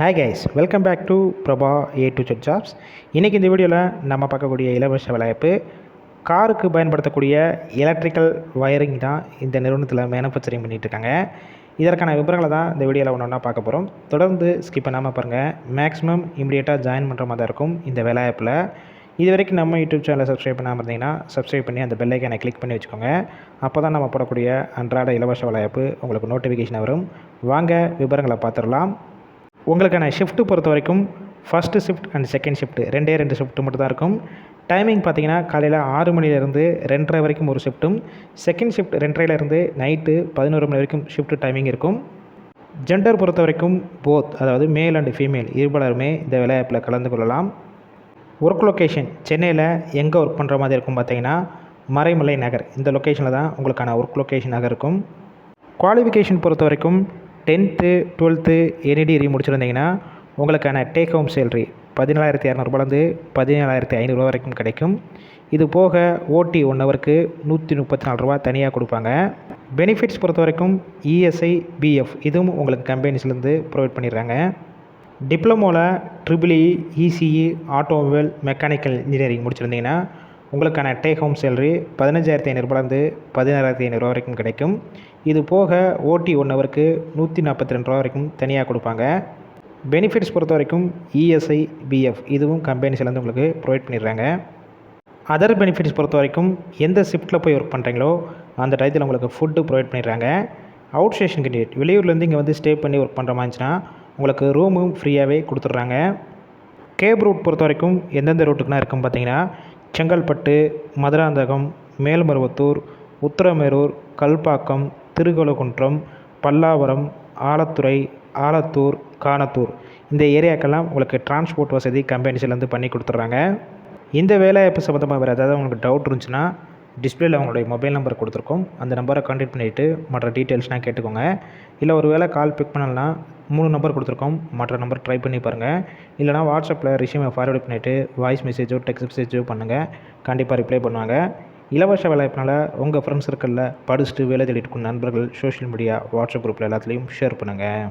Hi guys welcome back to Prabha A to Z jobs இன்றைக்கி இந்த வீடியோவில் நம்ம பார்க்கக்கூடிய இலவச விளையாப்பு காருக்கு பயன்படுத்தக்கூடிய எலக்ட்ரிக்கல் வயரிங் தான் இந்த நிறுவனத்தில் மேனுஃபேக்சரிங் பண்ணிகிட்டு இருக்காங்க. இதற்கான விவரங்களை தான் இந்த வீடியோவில் ஒன்று ஒன்றா பார்க்க போகிறோம் தொடர்ந்து ஸ்கிப் பண்ணாமல் பாருங்கள் மேக்ஸிமம் இமீடியட்டாக ஜாயின் பண்ணுற மாதிரி தான் இருக்கும் இந்த வேலைவாய்ப்பில். இது வரைக்கும் நம்ம யூடியூப் சேனலை சப்ஸ்கிரைப் பண்ணாமல் இருந்தீங்கன்னா சப்ஸ்கிரைப் பண்ணி அந்த பெல்லைக்கானை கிளிக் பண்ணி வச்சுக்கோங்க. அப்போ தான் நம்ம போடக்கூடிய அன்றாட இலவச வேலைவாய்ப்பு உங்களுக்கு நோட்டிஃபிகேஷன் வரும். வாங்க விவரங்களை பார்த்துடலாம். உங்களுக்கான ஷிஃப்ட்டு பொறுத்த வரைக்கும் first shift and second shift ரெண்டே ரெண்டு ஷிஃப்ட்டு மட்டும் தான் இருக்கும். டைமிங் பார்த்தீங்கன்னா காலையில் ஆறு மணிலேருந்து ரெண்டரை வரைக்கும் ஒரு ஷிஃப்ட்டும் செகண்ட் ஷிஃப்ட் ரெண்டரைலேருந்து நைட்டு பதினோரு மணி வரைக்கும் ஷிஃப்ட் டைமிங் இருக்கும். ஜெண்டர் பொறுத்த வரைக்கும் போத் அதாவது மேல் அண்ட் ஃபீமேல் இருபலருமே இந்த வேலைவாய்ப்பில் கலந்து கொள்ளலாம். ஒர்க் லொக்கேஷன் சென்னையில் எங்கே ஒர்க் பண்ணுற மாதிரி இருக்கும் பார்த்தீங்கன்னா மறைமலை நகர். இந்த லொக்கேஷனில் தான் உங்களுக்கான ஒர்க் லொக்கேஷனாக இருக்கும். குவாலிஃபிகேஷன் பொறுத்த வரைக்கும் டென்த்து டுவெல்த்து எனி டிகிரி முடிச்சிருந்தீங்கன்னா உங்களுக்கான டேக் ஹோம் சேலரி பதினேழாயிரத்தி இரநூறுபாலேருந்து பதினேழாயிரத்தி ஐநூறுரூவா வரைக்கும் கிடைக்கும். இது போக ஓடி ஒன் ஹவருக்கு நூற்றி முப்பத்தி நாலு ரூபா தனியாக கொடுப்பாங்க. பெனிஃபிட்ஸ் பொறுத்த வரைக்கும் இஎஸ்ஐ பிஎஃப் இதுவும் உங்களுக்கு கம்பெனிஸ்லேருந்து ப்ரொவைட் பண்ணிடுறாங்க. டிப்ளமோவில் triple E ECE automobile mechanical engineering முடிச்சிருந்தீங்கன்னா உங்களுக்கான டேக் ஹோம் சேலரி பதினஞ்சாயிரத்தி ஐநூறுபாலேருந்து பதினாறாயிரத்தி ஐநூறுரூவா வரைக்கும் கிடைக்கும். இது போக ஓடி ஒன் ஹவருக்கு நூற்றி நாற்பத்தி ரெண்டு ரூபா வரைக்கும் தனியாக கொடுப்பாங்க. பெனிஃபிட்ஸ் பொறுத்த வரைக்கும் இஎஸ்ஐ பிஎஃப் இதுவும் கம்பெனிஸ்லேருந்து உங்களுக்கு ப்ரொவைட் பண்ணிடுறாங்க. அதர் பெனிஃபிட்ஸ் பொறுத்த வரைக்கும் எந்த ஷிஃப்ட்டில் போய் ஒர்க் பண்ணுறீங்களோ அந்த டயத்தில் உங்களுக்கு ஃபுட்டு ப்ரொவைட் பண்ணிடுறாங்க. அவுட் ஸ்டேஷன் கேண்டிடேட் வெளியூர்லேருந்து இங்கே வந்து ஸ்டே பண்ணி ஒர்க் பண்ணுற மாதிரி இருந்துச்சுன்னா உங்களுக்கு ரூமும் ஃப்ரீயாகவே கொடுத்துட்றாங்க. கேப் ரூட் பொறுத்த வரைக்கும் எந்தெந்த ரூட்டுக்குனா இருக்கும் பார்த்தீங்கன்னா செங்கல்பட்டு மதுராந்தகம் மேல்மருவத்தூர் உத்திரமேரூர் கல்பாக்கம் திருக்கழுக்குன்றம் பல்லாவரம் ஆலத்துறை ஆலத்தூர் காணத்தூர் இந்த ஏரியாக்கெல்லாம் உங்களுக்கு டிரான்ஸ்போர்ட் வசதி கம்பெனிஸ்லேருந்து பண்ணி கொடுத்துட்றாங்க. இந்த வேலைவாய்ப்பு சம்மந்தமாக வேறு ஏதாவது உங்களுக்கு டவுட் இருந்துச்சுன்னா டிஸ்பிளேல அவங்களுடைய மொபைல் நம்பர் கொடுத்துருக்கோம். அந்த நம்பரை கான்டெக்ட் பண்ணிவிட்டு மற்ற டீட்டெயில்ஸ்லாம் கேட்டுக்கோங்க. இல்லை ஒரு வேளை கால் பிக் பண்ணலன்னா மூணு நம்பர் கொடுத்துருக்கோம். மற்ற நம்பர் ட்ரை பண்ணி பாருங்கள் இல்லைனா வாட்ஸ்அப்பில் ரிஷ்யூமை ஃபார்வர்ட் பண்ணிவிட்டு வாய்ஸ் மெசேஜோ டெக்ஸ்ட் மெசேஜோ பண்ணுங்கள் கண்டிப்பாக ரிப்ளை பண்ணுவாங்க. இலவச வேலைப்பினால் உங்கள் ஃப்ரெண்ட்ஸ் சர்க்கிளில் படிச்சுட்டு வேலை தேடிட்டு இருக்கும் நண்பர்கள் சோஷியல் மீடியா வாட்ஸ்அப் குரூப்பில் எல்லாத்துலேயும் ஷேர் பண்ணுங்கள்